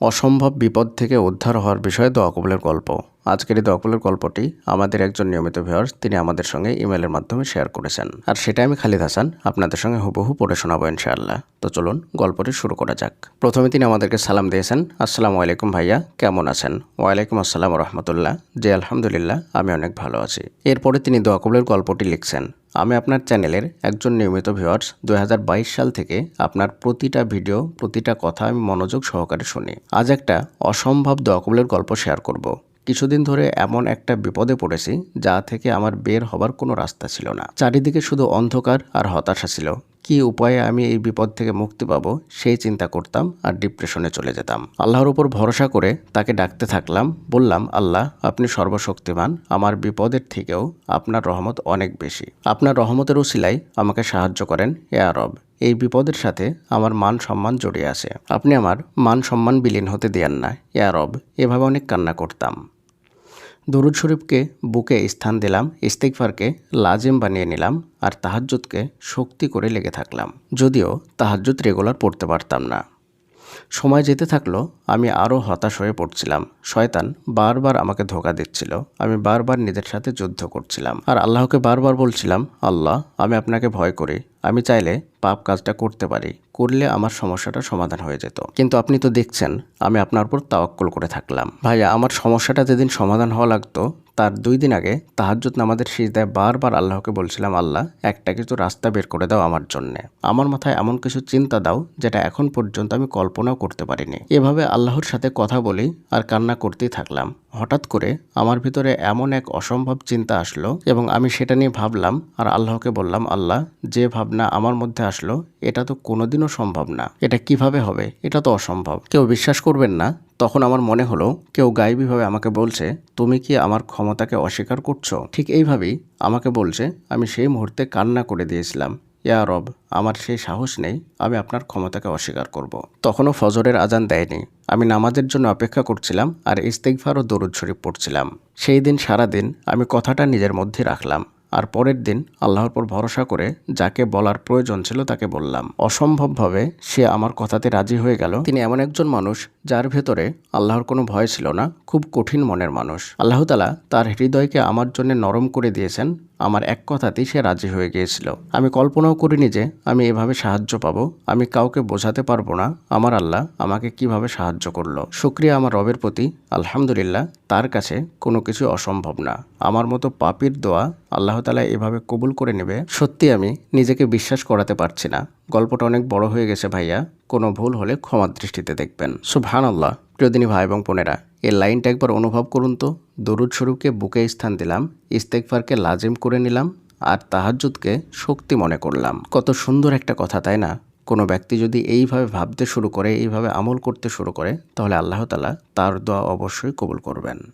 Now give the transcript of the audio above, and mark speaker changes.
Speaker 1: অসম্ভব বিপদ থেকে উদ্ধার হওয়ার বিষয়ে দোয়া কবুলের গল্প। আজকের এই দোয়া কবুলের গল্পটি আমাদের একজন নিয়মিত ভিউয়ার্স, তিনি আমাদের সঙ্গে ইমেলের মাধ্যমে শেয়ার করেছেন। আর সেটা আমি খালিদ হাসান আপনাদের সঙ্গে হুবহু পড়ে শোনাবো ইনশাআল্লাহ। তো চলুন গল্পটি শুরু করা যাক। প্রথমে তিনি আমাদেরকে সালাম দিয়েছেন, আসসালামু আলাইকুম ভাইয়া, কেমন আছেন? ওয়ালাইকুম আসসালাম রহমতুল্লাহ জি, আলহামদুলিল্লাহ, আমি অনেক ভালো আছি। এরপরে তিনি দোয়া কবুলের গল্পটি লিখছেন, আমি আপনার চ্যানেলের একজন নিয়মিত ভিউয়ার্স দু সাল থেকে আপনার প্রতিটা ভিডিও, প্রতিটা কথা আমি মনোযোগ সহকারে শুনি। আজ একটা অসম্ভব দোয়াকবুলের গল্প শেয়ার করব। কিছুদিন ধরে এমন একটা বিপদে পড়েছি যা থেকে আমার বের হবার কোনো রাস্তা ছিল না। চারিদিকে শুধু অন্ধকার আর হতাশা ছিল। কি উপায়ে আমি এই বিপদ থেকে মুক্তি পাবো সেই চিন্তা করতাম আর ডিপ্রেশনে চলে যেতাম। আল্লাহর উপর ভরসা করে তাকে ডাকতে থাকলাম। বললাম, আল্লাহ, আপনি সর্বশক্তিমান। আমার বিপদের থেকেও আপনার রহমত অনেক বেশি। আপনার রহমতের উসিলাই আমাকে সাহায্য করেন এ আরব এই বিপদের সাথে আমার মান সম্মান জড়িয়ে আছে। আপনি আমার মান সম্মান বিলীন হতে দেন না এ আরব এভাবে অনেক কান্না করতাম। দরুদ শরীফকে বুকে স্থান দিলাম ইস্তেকফারকে লাজিম বানিয়ে নিলাম আর তাহাজ্জুদকে শক্তি করে লেগে থাকলাম। যদিও তাহাজ্জুদ রেগুলার পড়তে পারতাম না। সময় যেতে থাকল, আমি আরও হতাশ হয়ে পড়ছিলাম। শয়তান বারবার আমাকে ধোকা দিচ্ছিল। আমি বারবার নিজের সাথে যুদ্ধ করছিলাম। আর আল্লাহকে বারবার বলছিলাম, আল্লাহ, আমি আপনাকে ভয় করি। আমি চাইলে পাপ কাজটা করতে পারি, করলে আমার সমস্যাটা সমাধান হয়ে যেত। কিন্তু আপনি তো দেখছেন, আমি আপনার উপর তাওয়াক্কুল করে থাকলাম। ভাইয়া, আমার সমস্যাটা যেদিন সমাধান হওয়া লাগতো, তার দুই দিন আগে তাহাজ্জুদ নামাজের সিজদায় বারবার আল্লাহকে বলছিলাম, আল্লাহ, একটা কিছু রাস্তা বের করে দাও আমার জন্যে। আমার মাথায় এমন কিছু চিন্তা দাও, যেটা এখন পর্যন্ত আমি কল্পনাও করতে পারিনি। এভাবে আল্লাহর সাথে কথা বলি আর কান্না করতেই থাকলাম। হঠাৎ করে আমার ভিতরে এমন এক অসম্ভব চিন্তা আসলো এবং আমি সেটা নিয়ে ভাবলাম আর আল্লাহকে বললাম, আল্লাহ, যে ভাবনা আমার মধ্যে আসলো, এটা তো কোনোদিনও সম্ভব না। এটা কীভাবে হবে? এটা তো অসম্ভব। কেউ বিশ্বাস করবেন না? তখন আমার মনে হলো, কেউ গায়েবীভাবে আমাকে বলছে, তুমি কি আমার ক্ষমতাকে অস্বীকার করছ? ঠিক এইভাবেই আমাকে বলছে, আমি সেই মুহূর্তে কান্না করে দিয়েছিলাম। ইয়া রব, আমার সেই সাহস নেই, আমি আপনার ক্ষমতাকে অস্বীকার করব। তখনও ফজরের আজান দেয়নি। আমি নামাজের জন্য অপেক্ষা করছিলাম আর ইস্তেকফার ও দরুদ শরীফ পড়ছিলাম। সেই দিন সারা দিন আমি কথাটা নিজের মধ্যে রাখলাম। আর পরের দিন আল্লাহর পর ভরসা করে যাকে বলার প্রয়োজন ছিল তাকে বললাম, অসম্ভবভাবে সে আমার কথাতে রাজি হয়ে গেল। তিনি এমন একজন মানুষ যার ভেতরে আল্লাহর কোনো ভয় ছিল না, খুব কঠিন মনের মানুষ। আল্লাহতালা তার হৃদয়কে আমার জন্য নরম করে দিয়েছেন। আমার এক কথাতেই সে রাজি হয়ে গিয়েছিল। আমি কল্পনাও করিনি যে আমি এভাবে সাহায্য পাবো। আমি কাউকে বোঝাতে পারব না। আমার আল্লাহ আমাকে কীভাবে সাহায্য করল। শুক্রিয়া আমার রবের প্রতি। আলহামদুলিল্লাহ, তার কাছে কোনো কিছু অসম্ভব না। আমার মতো পাপির দোয়া আল্লাহ তালা এভাবে কবুল করে নেবে, সত্যি আমি নিজেকে বিশ্বাস করাতে পারছি না। গল্পটা অনেক বড় হয়ে গেছে ভাইয়া। কোনো ভুল হলে ক্ষমার দৃষ্টিতে দেখবেন। সুবহান আল্লাহ প্রিয়দিনী ভাই এবং বোনেরা, এই লাইনটা একবার অনুভব করুন তো। দরুদ স্বরূপকে বুকে স্থান দিলাম ইস্তেকফারকে লাজিম করে নিলাম, আর তাহাজুদকে শক্তি মনে করলাম। কত সুন্দর একটা কথা, তাই না? কোনো ব্যক্তি যদি এইভাবে ভাবতে শুরু করে, এইভাবে আমল করতে শুরু করে, তাহলে আল্লাহ তালা তার দোয়া অবশ্যই কবুল করবেন।